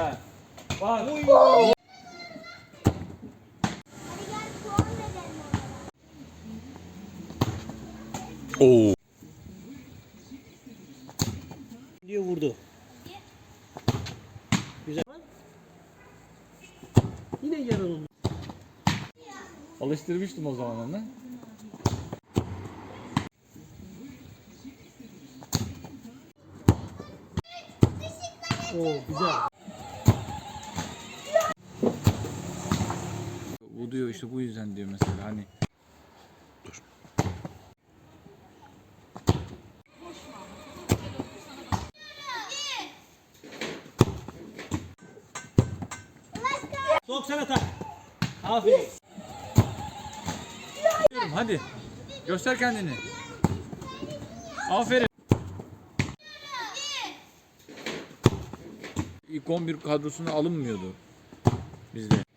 ha. Bak. Onlara. Oo. Diyor vurdu. Güzel. Yine yaralım. Alıştırmıştım o zaman onu. Oo güzel. Diyor işte bu yüzden diyor mesela hani. Sok sen atak. Aferin. Hadi. Göster kendini. Aferin. İlk 11 kadrosuna alınmıyordu bizde.